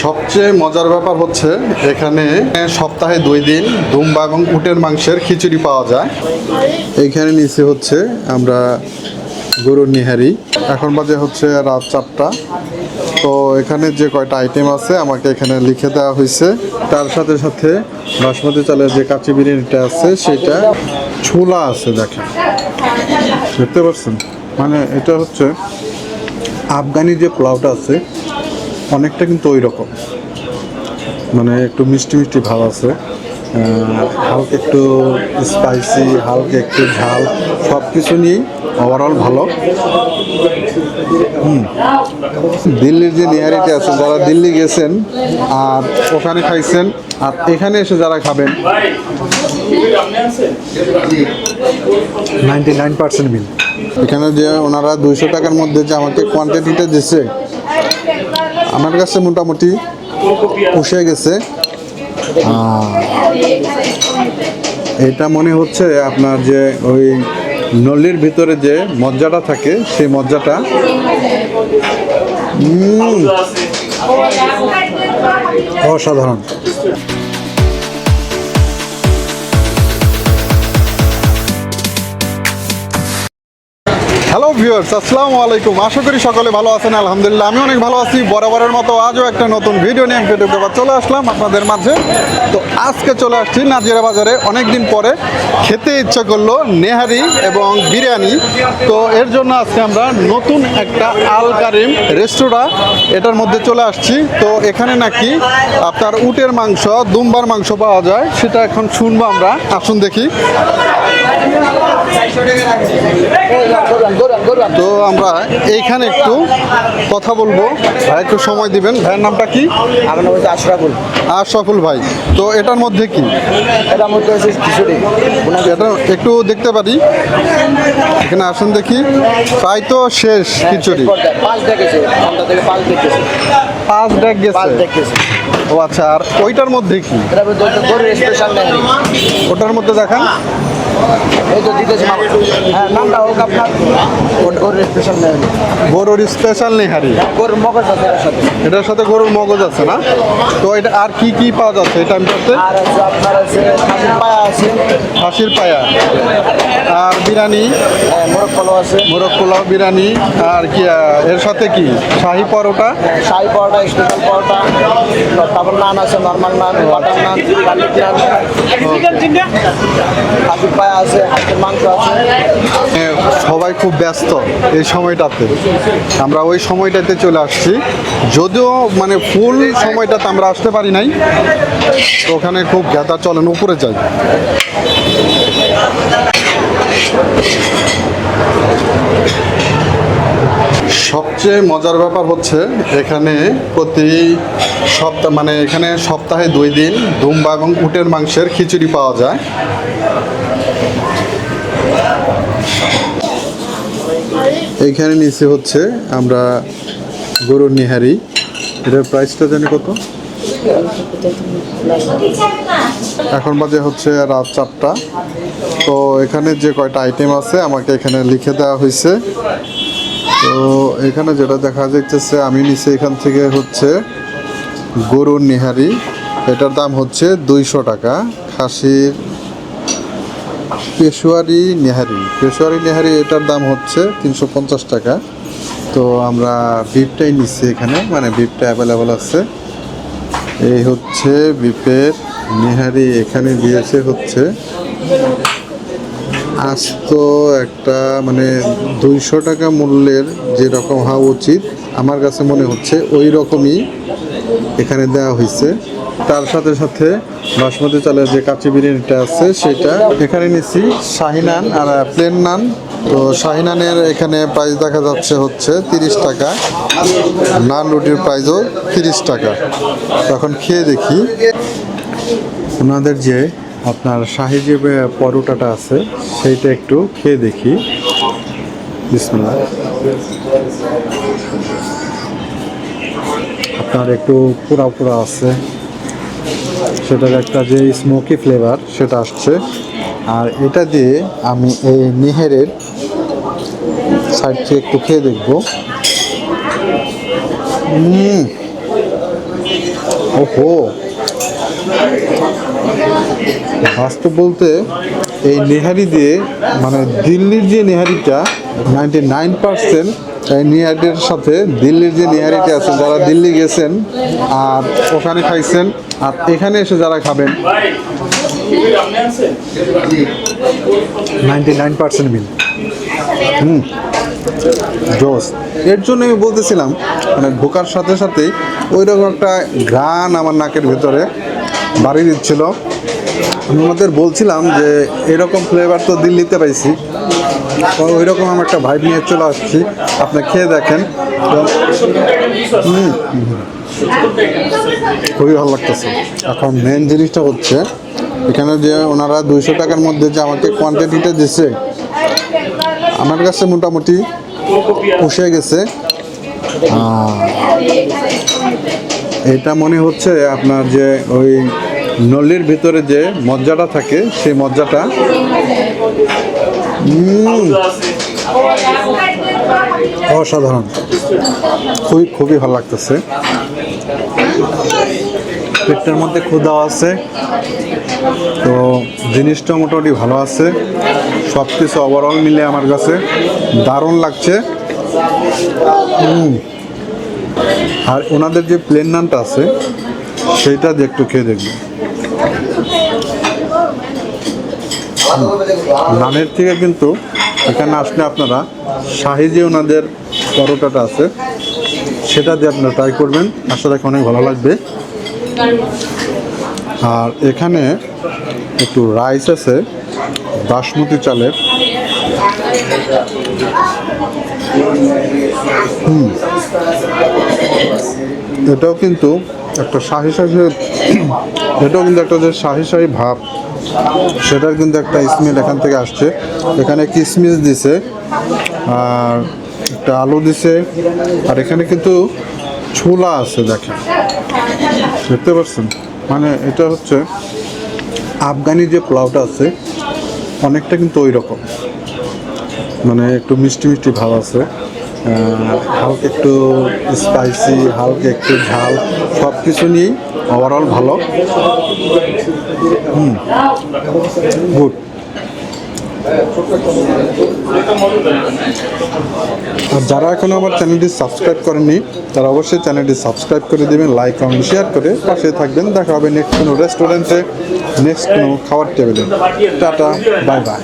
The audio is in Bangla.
সবচেয়ে মজার ব্যাপার হচ্ছে এখানে সপ্তাহে দুই দিন দুম্বা এবং উটের মাংসের খিচুড়ি পাওয়া যায়। এইখানে নিচে হচ্ছে আমরা গরুর নিহারি। এখন বাজে হচ্ছে রাত চারটা। তো এখানে যে কয়টা আইটেম আছে আমাকে এখানে লিখে দেওয়া হয়েছে। তার সাথে সাথে বাসমতি চালের যে কাঁচি বিরিয়ানিটা আছে সেটা ছোলা আছে দেখেন। দেখতে পাচ্ছেন? মানে এটা হচ্ছে আফগানি যে পোলাওটা আছে অনেকটা কিন্তু ওই রকম মানে একটু মিষ্টি মিষ্টি ভাব আছে। হালকা একটু স্পাইসি হালকা একটু ঝাল সব কিছু নিয়েই ওভারঅল ভালো। হুম। দিল্লির যে নিয়ারিটি আছে, যারা দিল্লি গেছেন আর ওখানে খাইছেন, আর এখানে এসে যারা খাবেন নাইনটি নাইন পার্সেন্ট মিল এখানে যে ওনারা দুইশো টাকার মধ্যে যে আমাকে কোয়ান্টিটিটা দিচ্ছে আমার কাছে মোটামুটি পুষে গেছে। এটা মনে হচ্ছে আপনার যে ওই নলির ভিতরে যে মজ্জাটা থাকে, সেই মজ্জাটা। অসাধারণ। হ্যালো ভিউয়ার্স আসসালামু আলাইকুম। আশা করি সকলে ভালো আছেন, আলহামদুলিল্লাহ। আমি অনেক ভালো আছি। বরাবরের মতো আজও একটা নতুন ভিডিও নিয়ে ভিডিও দেওয়ার চলে আসলাম আপনাদের মাঝে। তো আজকে চলে আসছি নাজিরা বাজারে। অনেক দিন পরে খেতে ইচ্ছা করল নেহারি এবং বিরিয়ানি। তো এর জন্য আজকে আমরা নতুন একটা আল কারিম রেস্তোরাঁ এটার মধ্যে চলে আসছি। তো এখানে নাকি আপনার উটের মাংস, দুম্বার মাংস পাওয়া যায়। সেটা এখন শুনব আমরা। আসুন দেখি। তো আমরা এইখানে একটু কথা বলব। ভাই একটু সময় দিবেন। ভাইয়ের নামটা কি? আমার নাম হচ্ছে আশরাফুল। আশরাফুল ভাই তো এটার মধ্যে কি? এটার মধ্যে হচ্ছে খিচুড়ি। এটা একটু দেখতে পারি। এখানে আসুন দেখি। প্রায় তো শেষ খিচুড়ি। পাঁচ ঘণ্টা থেকে পাঁচ ডেক গেছে। ও আচ্ছা আর ওইটার মধ্যে কি? ওটার মধ্যে দেখান। এই তো দিতেছে হ্যাঁ নামটা হোক আপনার। ওর- গরুর স্পেশাল নেই। গরুর স্পেশাল নেহারি গরুর মগজ আছে এটার সাথে। এটার সাথে গরুর মগজ আছে না? তো এটা আর কি কি পাওয়া যাচ্ছে এই টাইমটাতে আর আছে আপনার আছে খাসির পায়া আছে। হাসির পায়া। আর বিরিয়ানি? হ্যাঁ, মোরগ কলো আছে। মোরগ পোলাও বিরিয়ানি আর কি এর সাথে কি? শাহি পরোটা? শাহি পরোটা স্পেশাল পরোটা। তারপর নান আছে normal naan butter naan garlic naan খাসির পায়া আছে মাংস আছে। সবাই খুব ব্যস্ত এই সময়টাতে। আমরা ওই সময়টাতে চলে আসছি। যদিও মানে ফুল সময়টাতে আমরা আসতে পারি নাই। তো ওখানে খুব গ্যাদার চলেন, উপরে যাই। সবচেয়ে মজার ব্যাপার হচ্ছে এখানে প্রতি সপ্তাহ মানে এখানে সপ্তাহে দুই দিন দুম্বা এবং উটের মাংসের খিচুড়ি পাওয়া যায়। এইখানে নিচে হচ্ছে আমরা গরুর নিহারি। এটার প্রাইসটা জানি কত? এখন বাজে হচ্ছে রাত চারটা। তো এখানে যে কয়টা আইটেম আছে আমাকে এখানে লিখে দেওয়া হয়েছে। তো এখানে যেটা দেখা যাইতেছে, আমি নিচে এখান থেকে হচ্ছে গরুর নিহারি। এটার দাম হচ্ছে দুইশো টাকা। খাসির পেশোয়ারি নেহারি। পেশোয়ারি নেহারি, এটার দাম হচ্ছে তিনশো পঞ্চাশ টাকা। তো আমরা বিফটাই নিচ্ছি এখানে মানে বিফটা অ্যাভেলেবল আছে। এই হচ্ছে বিফের নেহারি, এখানে দিয়েছে হচ্ছে আস্ত একটা মানে দুইশো টাকা মূল্যের যেরকম হওয়া উচিত, আমার কাছে মনে হচ্ছে ওই রকমই এখানে দেওয়া হয়েছে। তার সাথে সাথে বাসমতি চালের যে কাঁচি বিরিয়ানিটা আছে, সেটা এখানে নিচ্ছি শাহিনান আর প্লেন নান তো শাহিনানের এখানে প্রাইস দেখা যাচ্ছে হচ্ছে তিরিশ টাকা। নান রুটির প্রাইসও তিরিশ টাকা। তখন খেয়ে দেখি। ওনাদের যে আপনার শাহি যে পরোটাটা আছে, সেইটা একটু খেয়ে দেখি। বিসমিল্লাহ। আপনার একটু পুরা পুরা আছে। সেটার একটা যে স্মোকি ফ্লেভার সেটা আসছে। আর এটা দিয়ে আমি এই নিহেরের সাইড থেকে একটু খেয়ে দেখব। ওহো। বাস্তব বলতে এই নেহারি দিয়ে মানে দিল্লির যে নেহারিটা নাইনটি নাইন পার্সেন্ট এই নেহারির সাথে দিল্লির যে নেহারিটা আছে, যারা দিল্লি গেছেন আর ওখানে খাইছেন, আর এখানে এসে যারা খাবেন নাইন পার্সেন্ট মিল। হুম। এর জন্য আমি বলতেছিলাম মানে ঢোকার সাথে সাথেই ওই রকম একটা গান আমার নাকের ভেতরে বাড়ি দিচ্ছিল। আমি বলছিলাম যে এরকম ফ্লেভার তো দিল্লিতে পাইছি। ওই রকম আমি একটা ভাইব নিয়ে চলে আসছি। আপনি খেয়ে দেখেন। খুবই ভালো লাগতেছে। এখন মেন জিনিসটা হচ্ছে, এখানে যে ওনারা দুইশো টাকার মধ্যে যে আমাকে কোয়ান্টিটিটা দিছে, আমার কাছে মোটামুটি পুষে গেছে। এটা মনে হচ্ছে আপনার যে ওই নল্লির ভিতরে যে মজ্জাটা থাকে, সেই মজ্জাটা অসাধারণ। খুবই খুবই ভালো লাগতেছে। পেটটার মধ্যে ক্ষুদা আছে। তো জিনিসটা মোটামুটি ভালো আছে। সব কিছু ওভারঅল মিলে আমার কাছে দারুণ লাগছে। আর ওনাদের যে প্লেন নানটা আছে সেইটা একটু খেয়ে দেখবেন নানের থেকে কিন্তু এখানে আসলে আপনারা শাহি যে ওনাদের পরোটাটা আছে, সেটা দিয়ে আপনারা ট্রাই করবেন। আশা রাখি অনেক ভালো লাগবে। আর এখানে একটু রাইস আছে, বাসমতি চালের। হুম। এটাও কিন্তু একটা শাহি শাহি এটাও কিন্তু একটা যে শাহি শাহি ভাব, সেটার কিন্তু একটা স্মেল এখান থেকে আসছে। এখানে কিসমিস দিছে, আর একটা আলু দিছে, আর এখানে কিন্তু ছোলা আছে, দেখেন। দেখতে পাচ্ছেন? মানে এটা হচ্ছে আফগানি যে পোলাওটা আছে, অনেকটা কিন্তু ওই রকম মানে একটু মিষ্টি মিষ্টি ভাব আছে। হালকা একটু স্পাইসি হালকা একটু ঝাল সব কিছু নিয়েই ওভারঅল ভালো। হুম গুড আর যারা এখনও আমার চ্যানেলটি সাবস্ক্রাইব করেনি তারা অবশ্যই চ্যানেলটি সাবস্ক্রাইব করে দেবেন লাইক কমেন্ট শেয়ার করে পাশে থাকবেন। দেখা হবে নেক্সট কোনো রেস্টুরেন্টে নেক্সট কোনো খাবার টেবিলে টাটা বাই বাই